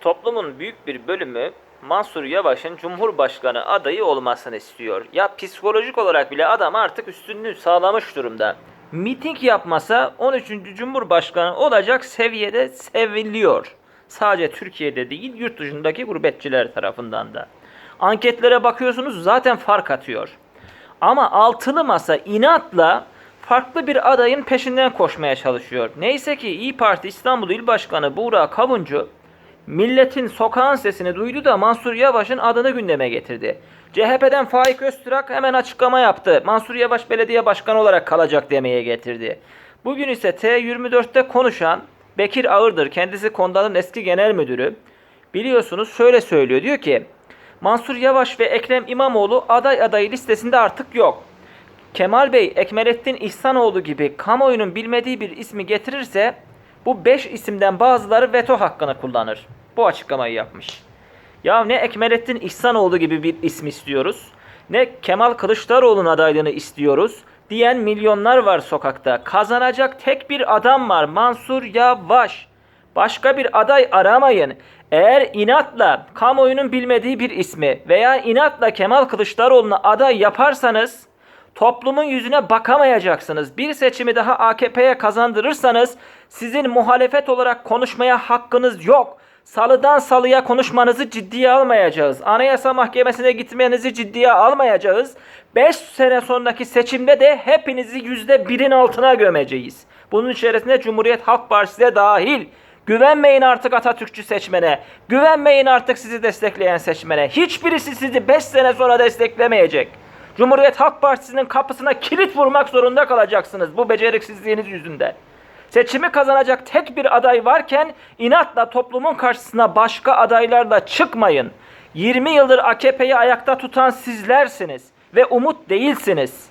Toplumun büyük bir bölümü Mansur Yavaş'ın Cumhurbaşkanı adayı olmasını istiyor. Ya psikolojik olarak bile adam artık üstünlüğü sağlamış durumda. Miting yapmasa 13. Cumhurbaşkanı olacak seviyede seviliyor. Sadece Türkiye'de değil yurt dışındaki gurbetçiler tarafından da. Anketlere bakıyorsunuz zaten fark atıyor. Ama altılı masa inatla farklı bir adayın peşinden koşmaya çalışıyor. Neyse ki İyi Parti İstanbul İl Başkanı Buğra Kavuncu milletin sokağın sesini duydu da Mansur Yavaş'ın adını gündeme getirdi. CHP'den Faik Öztürk hemen açıklama yaptı. Mansur Yavaş belediye başkanı olarak kalacak demeye getirdi. Bugün ise T24'te konuşan Bekir Ağırdır. Kendisi Konda'nın eski genel müdürü. Biliyorsunuz şöyle söylüyor. Diyor ki Mansur Yavaş ve Ekrem İmamoğlu aday adayı listesinde artık yok. Kemal Bey, Ekmelettin İhsanoğlu gibi kamuoyunun bilmediği bir ismi getirirse bu 5 isimden bazıları veto hakkını kullanır. Bu açıklamayı yapmış. Ya ne Ekmelettin İhsanoğlu gibi bir isim istiyoruz, ne Kemal Kılıçdaroğlu'nun adaylığını istiyoruz diyen milyonlar var sokakta. Kazanacak tek bir adam var Mansur Yavaş. Başka bir aday aramayın. Eğer inatla kamuoyunun bilmediği bir ismi veya inatla Kemal Kılıçdaroğlu'na aday yaparsanız toplumun yüzüne bakamayacaksınız. Bir seçimi daha AKP'ye kazandırırsanız sizin muhalefet olarak konuşmaya hakkınız yok. Salıdan salıya konuşmanızı ciddiye almayacağız. Anayasa Mahkemesi'ne gitmenizi ciddiye almayacağız. 5 sene sonraki seçimde de hepinizi %1'in altına gömeceğiz. Bunun içerisinde Cumhuriyet Halk Partisi de dahil. Güvenmeyin artık Atatürkçü seçmene. Güvenmeyin artık sizi destekleyen seçmene. Hiçbirisi sizi 5 sene sonra desteklemeyecek. Cumhuriyet Halk Partisi'nin kapısına kilit vurmak zorunda kalacaksınız bu beceriksizliğiniz yüzünden. Seçimi kazanacak tek bir aday varken inatla toplumun karşısına başka adaylarla çıkmayın. 20 yıldır AKP'yi ayakta tutan sizlersiniz ve umut değilsiniz.